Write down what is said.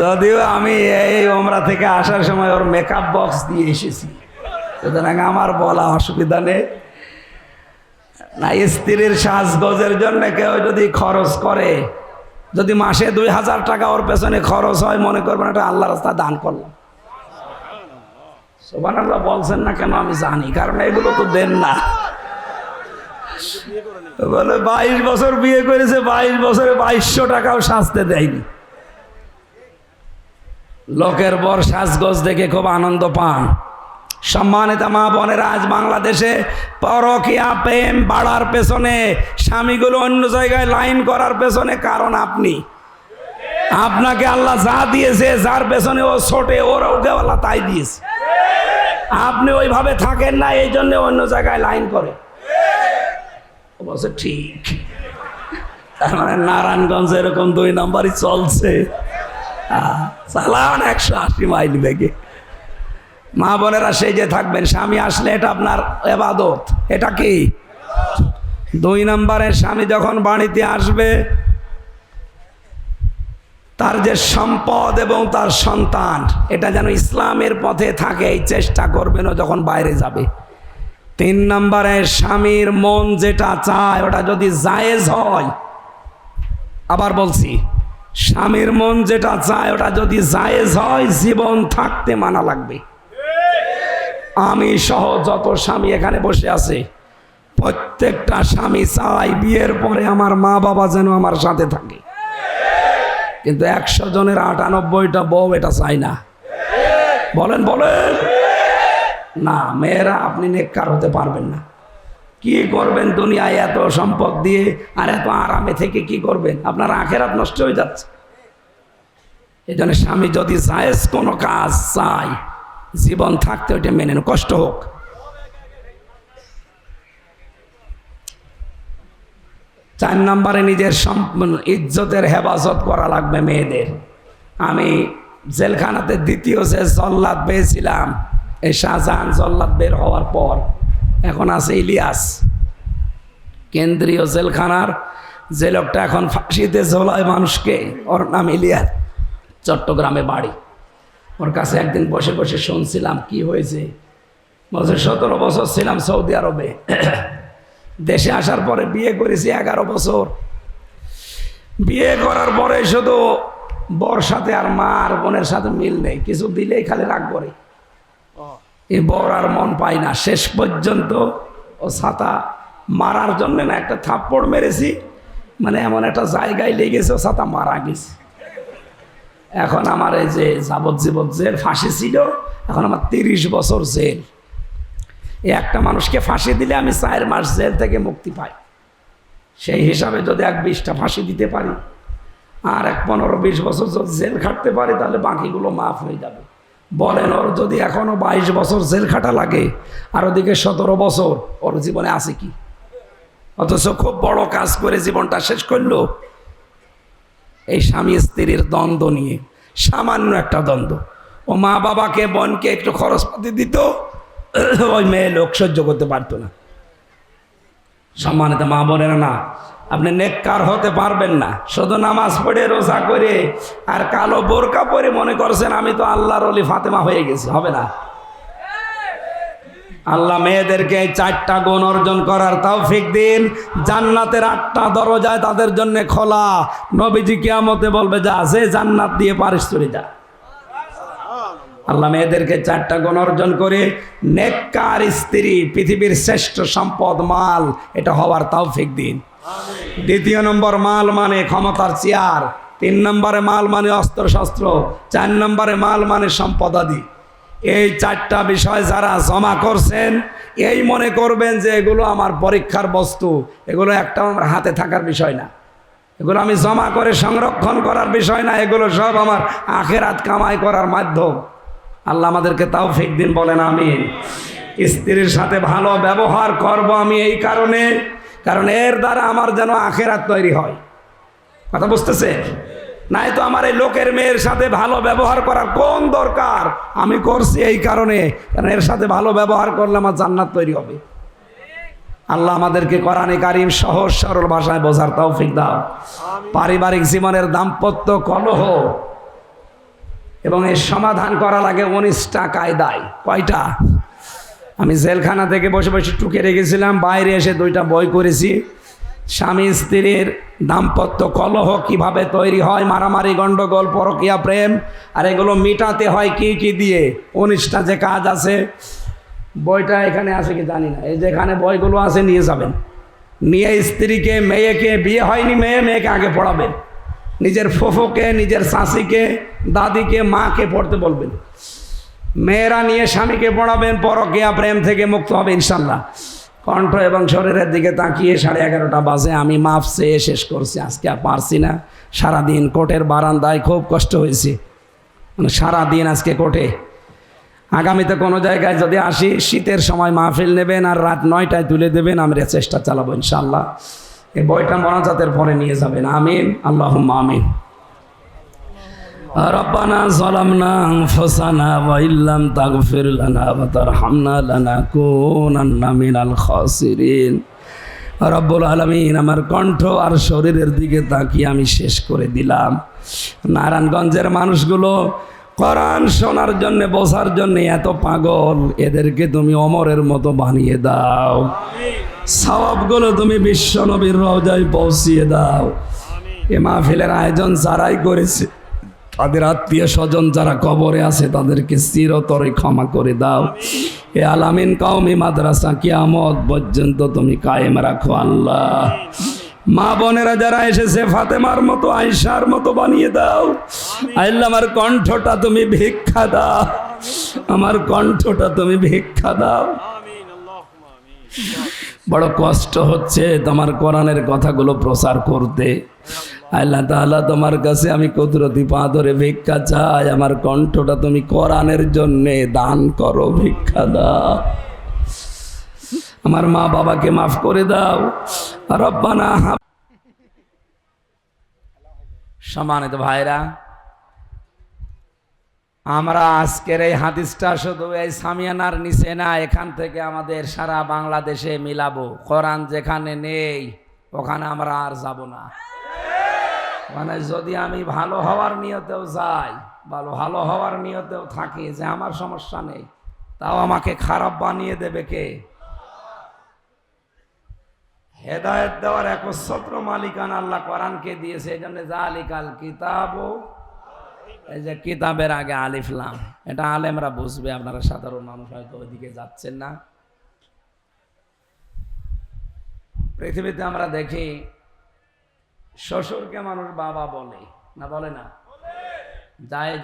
যদিও আমি এই ওমরা থেকে আসার সময় ওর মেকআপ বক্স দিয়ে এসেছি। সুতরাং আমার বলা অসুবিধা নেই। না, স্ত্রীর সাজগোজের জন্য কেউ যদি খরচ করে, যদি মাসে দুই হাজার টাকা ওর পেছনে খরচ হয়, মনে করবেন এটা আল্লাহ রাস্তা দান করলাম। সোবান আল্লাহ বলছেন না কেন আমি জানি, কারণ এগুলো তো দেন না। বলে বাইশ বছর বিয়ে করেছে, বাইশ বছরে বাইশশো টাকাও সাজতে দেয়নি। লোকের বর সাজগোজ দেখে খুব আনন্দ পান। সম্মানিত মা বোনেরা আজ বাংলাদেশে পরকিয়া প্রেম বাড়ার পেছনে স্বামীগুলো অন্য জায়গায় লাইন করার পেছনে কারণ আপনি। আপনাকে আল্লাহ যা দিয়েছে যার পেছনে ও ছোটে ওর ওকে আল্লাহ তাই দিয়েছে। আপনি ওইভাবে থাকেন না এই জন্য অন্য জায়গায় লাইন করে। বলছে ঠিক। তার মানে নারায়ণগঞ্জ এরকম দুই নম্বরই চলছে। আহ, চালান একশো আশি মাইল বেগে। মা বোনেরা যে থাকবেন, স্বামী আসলে এটা আপনার এবাদত। এটা কি? দুই নম্বরের স্বামী যখন বাড়িতে আসবে, তার যে সম্পদ এবং তার সন্তান, এটা যেন ইসলামের পথে থাকে, এই চেষ্টা করবেন ও যখন বাইরে যাবে। তিন নম্বরে স্বামীর মন যেটা চায়, ওটা যদি জায়েজ হয়, আবার বলছি স্বামীর মন যেটা চায়, ওটা যদি জায়েজ হয়, জীবন থাকতে মানা লাগবে। আমি সহ যত স্বামী এখানে বসে আছে, প্রত্যেকটা স্বামী চাই বিয়ের পরে আমার মা বাবা যেন আমার সাথে থাকে। কিন্তু একশো জনের আটানব্বইটা বউ এটা চাই না। বলেন বলেন। না, মেয়েরা আপনি নেককার হতে পারবেন না। কি করবেন দুনিয়ায় এত সম্পদ দিয়ে? আর এত আরামে থেকে কি করবেন? আপনার আখেরাত নষ্ট হয়ে যাচ্ছে। এই জন্য স্বামী যদি জায়েজ কোনো কাজ চাই জীবন থাকতে ওইটা মেনে কষ্ট হোক। চার নম্বরে নিজের ইজ্জতের হেফাজত করা লাগবে মেয়েদের। আমি জেলখানাতে দ্বিতীয় যে জল্লাদ পেয়েছিলাম, এই শাহজাহান জল্লাদ বের হওয়ার পর এখন আছে ইলিয়াস। কেন্দ্রীয় জেলখানার যে লোকটা এখন ফাঁসিতে ঝোলায় মানুষকে, ওর নাম ইলিয়াস। চট্টগ্রামে বাড়ি। ওর কাছে একদিন বসে বসে শুনছিলাম, কি হয়েছে? বলছে, সতেরো বছর ছিলাম সৌদি আরবে। দেশে আসার পরে বিয়ে করেছি এগারো বছর। বিয়ে করার পরে শুধু বর সাথে আর মা আর বোনের সাথে মিল নেই, কিছু দিলেই খালি রাগ করে। এই বর আর মন পায় না। শেষ পর্যন্ত ও ছাতা মারার জন্য না একটা থাপ্পড় মেরেছি মানে এমন একটা জায়গায় লেগেছে ও ছাতা মারা গেছে। এখন আমার এই যে যাবজ্জীবন জেল ফাঁসি ছিল, এখন আমার তিরিশ বছর জেল। এই একটা মানুষকে ফাঁসি দিলে আমি চার মাস জেল থেকে মুক্তি পাই। সেই হিসাবে যদি এক বিশটা ফাঁসি দিতে পারি, আর এক পনেরো বিশ বছর যদি জেল খাটতে পারি, তাহলে বাকিগুলো মাফ হয়ে যাবে। বলেন, ওর যদি এখনও বাইশ বছর জেল খাটা লাগে, আর ওদিকে সতেরো বছর, ওর জীবনে আছে কি? অথচ খুব বড় কাজ করে জীবনটা শেষ করল এই স্বামী স্ত্রীর দ্বন্দ্ব নিয়ে, সামান্য একটা দ্বন্দ্ব। ও মা বাবাকে, বোনকে একটু খরচপাতি দিত, ওই মেয়ে লোক সহ্য করতে পারতো না। সম্মানিত মা বোনেরা না আপনি নেককার হতে পারবেন না। শুধু নামাজ পড়ে, রোজা করে আর কালো বোরকা পরে মনে করছেন আমি তো আল্লাহর অলি ফাতেমা হয়ে গেছি, হবে না? আল্লাহ মেয়েদেরকে চারটা গুণ অর্জন করার তৌফিক দিন। জান্নাতের আটটা দরজায় তাদের জন্য খোলা। নবীজি কিয়ামতে বলবে, যা যে জান্নাত দিয়ে পারিস, চলে যা। আল্লাহ মেয়েদেরকে চারটা গুণ অর্জন করে নেককার স্ত্রী, পৃথিবীর শ্রেষ্ঠ সম্পদ, মাল, এটা হওয়ার তৌফিক দিন। দ্বিতীয় নম্বর মাল মানে ক্ষমতার চেয়ার। তিন নম্বরে মাল মানে অস্ত্রশস্ত্র। চার নম্বরে মাল মানে সম্পদাদি এই চারটা বিষয় যারা জমা করছেন, এই মনে করবেন যে এগুলো আমার পরীক্ষার বস্তু। এগুলো একটা আমার হাতে থাকার বিষয় না। এগুলো আমি জমা করে সংরক্ষণ করার বিষয় না। এগুলো সব আমার আখেরাত কামাই করার মাধ্যম। আল্লাহ আমাদেরকে তাও ফেক দিন, বলেন আমি স্ত্রীর সাথে ভালো ব্যবহার করব আমি এই কারণে। কারণ এর দ্বারা আমার যেন আখেরাত তৈরি হয়। কথা বুঝতেছে? নাই তো আমার এই লোকের মেয়ের সাথে ভালো ব্যবহার করার কোন দরকার? আমি করছি এই কারণে। কারণ এর সাথে ভালো ব্যবহার করলে আমার জান্নাত তৈরি হবে। আল্লাহ আমাদেরকে কোরআনে কারিম সহজ সরল ভাষায় বোঝার তৌফিক দাও। পারিবারিক জীবনের দাম্পত্য কলহ এবং এর সমাধান করা লাগে উনিশটা কায়দায়। কয়টা? আমি জেলখানা থেকে বসে বসে টুকে রেখেছিলাম, বাইরে এসে দুইটা বই করেছি। স্বামী স্ত্রীর দাম্পত্য কলহ কীভাবে তৈরি হয়, মারামারি, গণ্ডগোল, পরকিয়া প্রেম, আর এগুলো মিটাতে হয় কি কি দিয়ে? উনিশটা যে কাজ আছে, বইটা এখানে আছে কি জানি না। এই যেখানে বইগুলো আছে নিয়ে যাবেন। নিয়ে স্ত্রীকে, মেয়েকে বিয়ে হয়নি, মেয়ে মেয়েকে আগে পড়াবেন। নিজের ফোফোকে, নিজের শাশিকে দাদিকে, মাকে পড়তে বলবেন। মেয়েরা নিয়ে স্বামীকে পড়াবেন, পরকিয়া প্রেম থেকে মুক্ত হবে ইনশাল্লাহ। কণ্ঠ এবং শরীরের দিকে তাকিয়ে সাড়ে এগারোটা বাজে, আমি মাফ চেয়ে শেষ করছি, আজকে আর পারছি না। সারাদিন কোর্টের বারান্দায় খুব কষ্ট হয়েছে। মানে সারাদিন আজকে কোর্টে আগামীতে কোনো জায়গায় যদি আসি, শীতের সময় মাহফিল নেবেন আর রাত নয়টায় তুলে দেবেন, আমরা চেষ্টা চালাবো ইনশাল্লাহ। এই বইটা মনাজাতের পরে নিয়ে যাবেন। আমিন আল্লাহ আমিন। ربنا ظلمنا أنفسنا وإن لم تغفر لنا وترحمنا لنكونن من الخاسرين রব্বুল আলমিন আমার কণ্ঠ আর শরীরের দিকে তাকিয়ে আমি শেষ করে দিলাম নারায়ণগঞ্জের মানুষগুলো কোরআন শোনার জন্য বসার জন্য এত পাগল এদেরকে তুমি অমরের মতো বানিয়ে দাও সওয়াবগুলো তুমি বিশ্ব নবীর রওজায় পৌঁছিয়ে দাও এ মাহফিলের আয়োজন যারাই করেছে তাদের আত্মীয় স্বজন যারা কবরে আছে, তাদেরকে চিরতরে ক্ষমা করে দাও। এ আলামিন কাউমি মাদ্রাসা, কিয়ামত পর্যন্ত তুমি কায়েম রাখো আল্লাহ। মা বোনেরা যারা এসেছে, ফাতেমার মতো আয়সার মতো বানিয়ে দাও। আল্লাহ, আমার কণ্ঠটা তুমি ভিক্ষা দাও। আমার কণ্ঠটা তুমি ভিক্ষা দাও। বড় কষ্ট হচ্ছে তোমার কোরআনের কথাগুলো প্রচার করতে। আল্লাহ তাআলা তোমার কাছে আমি কুদরতি পা ধরে ভিক্ষা চাই। আমার কণ্ঠটা তুমি কোরআনের জন্যে দান করো, ভিক্ষা দাও। আমার মা বাবাকে মাফ করে দাও। রব্বানা সম্মানিত ভাইরা, আমরা আজকের এই হাদিসটা শুধু এই সামিয়ানার নিচে না, এখান থেকে আমাদের সারা বাংলাদেশে মিলাবো। কোরআন যেখানে নেই, ওখানে আমরা আর যাব না। মানে যদি আমি ভালো হওয়ার নিয়তেও যাই, ভালো ভালো হওয়ার নিয়তেও থাকি যে আমার সমস্যা নেই, তাও আমাকে খারাপ বানিয়ে দেবে কে? হেদায়ত দেওয়ার একচ্ছত্র মালিকান আল্লাহ কোরআনকে দিয়েছে এই জন্য জালিকাল কিতাবও এই যে কিতাবের আগে আলিফলাম এটা আলেমরা বুঝবে, আপনারা সাধারণ মানুষ হয়তো ওইদিকে যাচ্ছেন না। পৃথিবীতে আমরা দেখি শ্বশুরকে মানুষ বাবা বলে না বলে না? যায়